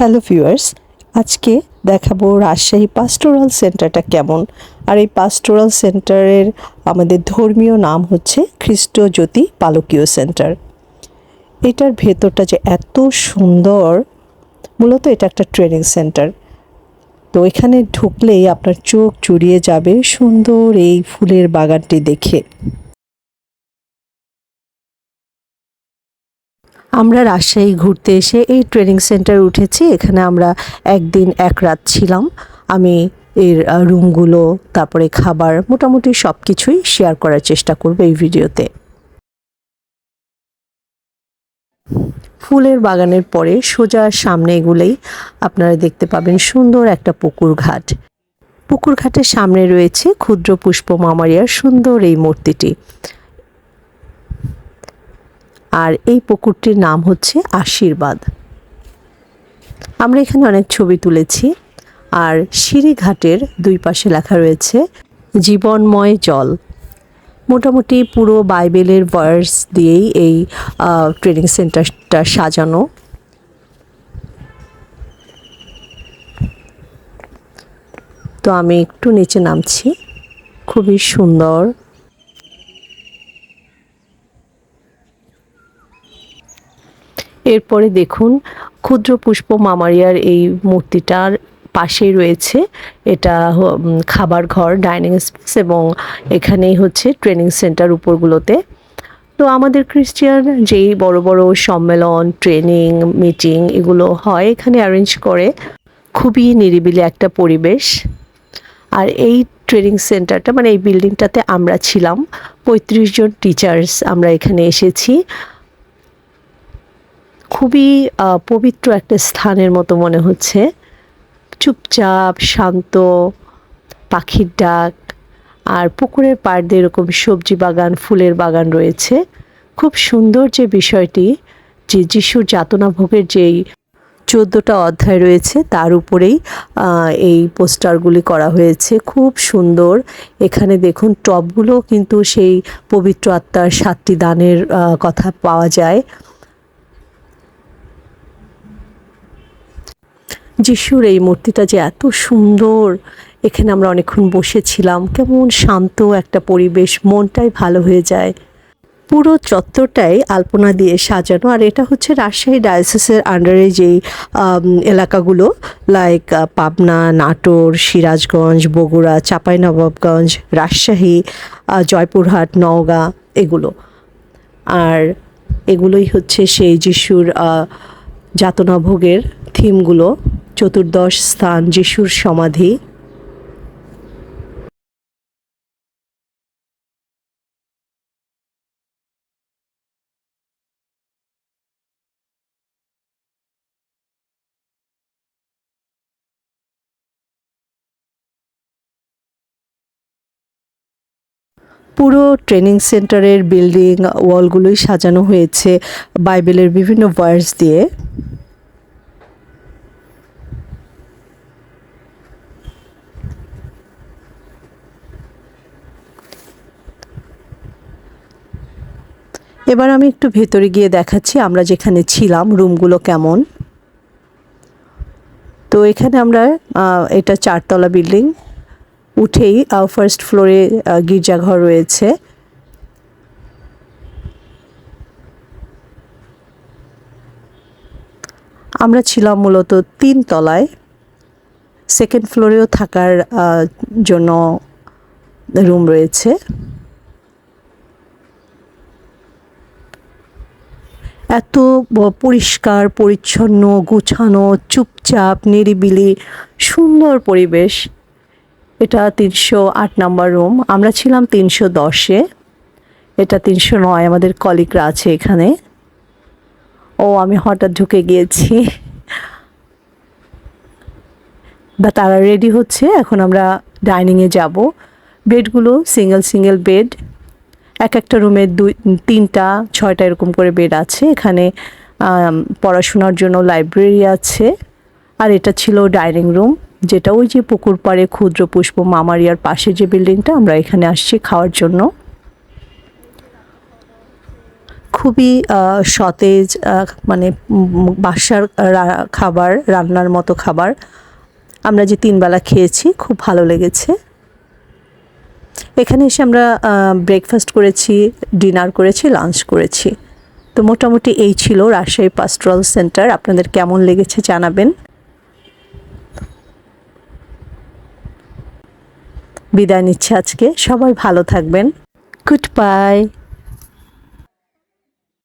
Hello viewers আজকে দেখাবো রাজশাহী পাস্টোরাল সেন্টারটা কেমন? আর এই পাস্টোরাল সেন্টারের আমাদের ধর্মীয় নাম হচ্ছে খ্রিস্ট জ্যোতি পালকীয় সেন্টার এটার ভেতরটা যে এত সুন্দর, মূলত এটা একটা ট্রেনিং সেন্টার তো এখানে ঢুকলেই আপনার চোখ জুড়িয়ে যাবে সুন্দর এই ফুলের বাগানটি দেখে। আমরা রাজশাহী ঘুরতে এসে এই ট্রেনিং সেন্টার উঠেছি। এখানে আমরা একদিন এক রাত ছিলাম। আমি এর রুমগুলো, তারপরে খাবার, মোটামুটি সব কিছুই শেয়ার করার চেষ্টা করব এই ভিডিওতে। ফুলের বাগানের পরে সোজা সামনে এগুলেই আপনারা দেখতে পাবেন সুন্দর একটা পুকুর ঘাট। পুকুর ঘাটের সামনে রয়েছে ক্ষুদ্র পুষ্প মামারিয়ার সুন্দর এই মূর্তিটি। আর এই পুকুরটির নাম হচ্ছে আশীর্বাদ। আমরা এখানে অনেক ছবি তুলেছি আর সিঁড়িঘাটের দুই পাশে লেখা রয়েছে, জীবনময় জল। মোটামুটি পুরো বাইবেলের ভার্স দিয়েই এই ট্রেনিং সেন্টারটা সাজানো। তো আমি একটু নিচে নামছি। খুবই সুন্দর এরপরে দেখুন, ক্ষুদ্র পুষ্প মামারিয়ার এই মূর্তিটার পাশেই রয়েছে। এটা খাবার ঘর, ডাইনিং স্পেস এবং এখানেই হচ্ছে ট্রেনিং সেন্টার উপরগুলোতে। তো আমাদের ক্রিশ্চিয়ান যেই বড় বড় সম্মেলন, ট্রেনিং, মিটিং এগুলো হয়, এখানে অ্যারেঞ্জ করে খুবই নিরিবিলি একটা পরিবেশ। আর এই ট্রেনিং সেন্টারটা মানে এই বিল্ডিংটাতে আমরা ছিলাম। পঁয়ত্রিশ জন টিচার্স আমরা এখানে এসেছি। খুবই পবিত্র একটা স্থানের মতো মনে হচ্ছে। চুপচাপ, শান্ত, পাখির ডাক, আর পুকুরের পাড় দিয়ে এরকম সবজি বাগান, ফুলের বাগান রয়েছে। খুব সুন্দর যে বিষয়টি, যে যিশুর যাতনা ভোগের যেই চোদ্দোটা অধ্যায় রয়েছে, তার উপরেই এই পোস্টারগুলি করা হয়েছে। খুব সুন্দর। এখানে দেখুন, টবগুলো কিন্তু সেই পবিত্র আত্মার সাতটি দানের কথা পাওয়া যায়। যিশুর এই মূর্তিটা যে এত সুন্দর এখানে আমরা অনেকক্ষণ বসেছিলাম। কেমন শান্ত একটা পরিবেশ মনটাই ভালো হয়ে যায়। পুরো চত্বরটাই আলপনা দিয়ে সাজানো। আর এটা হচ্ছে রাজশাহী ডায়াসিসের আন্ডারে যেই এলাকাগুলো লাইক পাবনা নাটোর সিরাজগঞ্জ বগুড়া চাঁপাইনবাবগঞ্জ রাজশাহী জয়পুরহাট নওগাঁ এগুলো। আর এগুলোই হচ্ছে সেই যিশুর আহ, যাতনা ভোগের থিমগুলো চতুর্দশ স্থান যিশুর সমাধি। পুরো ট্রেনিং সেন্টারের বিল্ডিং, ওয়ালগুলোই সাজানো হয়েছে বাইবেলের বিভিন্ন ভার্স দিয়ে। এবার আমি একটু ভেতরে গিয়ে দেখাচ্ছি আমরা যেখানে ছিলাম, রুমগুলো কেমন। তো এখানে আমরা এটা চারতলা বিল্ডিং। উঠেই ফার্স্ট ফ্লোরে গির্জাঘর রয়েছে। আমরা ছিলাম মূলত তিন তলায়। সেকেন্ড ফ্লোরেও থাকার জন্য রুম রয়েছে। এত পরিষ্কার, পরিচ্ছন্ন, গুছানো, চুপচাপ, নিরিবিলি, সুন্দর পরিবেশ। এটা তিনশো আট নাম্বার রুম। আমরা ছিলাম তিনশো দশে। এটা তিনশো নয়, আমাদের কলিগরা আছে এখানে। ও, আমি হঠাৎ ঢুকে গিয়েছি। বা তারা রেডি হচ্ছে, এখন আমরা ডাইনিংয়ে যাব। বেডগুলো সিঙ্গেল সিঙ্গেল বেড এক একটা রুমে দুই, তিনটা, ছয়টা এরকম করে বেড আছে। এখানে পড়াশোনার জন্য লাইব্রেরি আছে। আর এটা ছিল ডাইনিং রুম, যেটা ওই যে পুকুর পাড়ে ক্ষুদ্র পুষ্প মামারিয়ার পাশে যে বিল্ডিংটা, আমরা এখানে আসছি খাওয়ার জন্য। খুবই সতেজ মানে বাসার খাবার, রান্নার মতো খাবার। আমরা যে তিনবেলা খেয়েছি, খুব ভালো লেগেছে। এখানে এসে আমরা ব্রেকফাস্ট করেছি ডিনার করেছি লাঞ্চ করেছি। তো মোটামুটি এই ছিল রাজশাহী পাস্ট্রল সেন্টার আপনাদের কেমন লেগেছে জানাবেন। বিদায় নিচ্ছে আজকে। সবাই ভালো থাকবেন। Good bye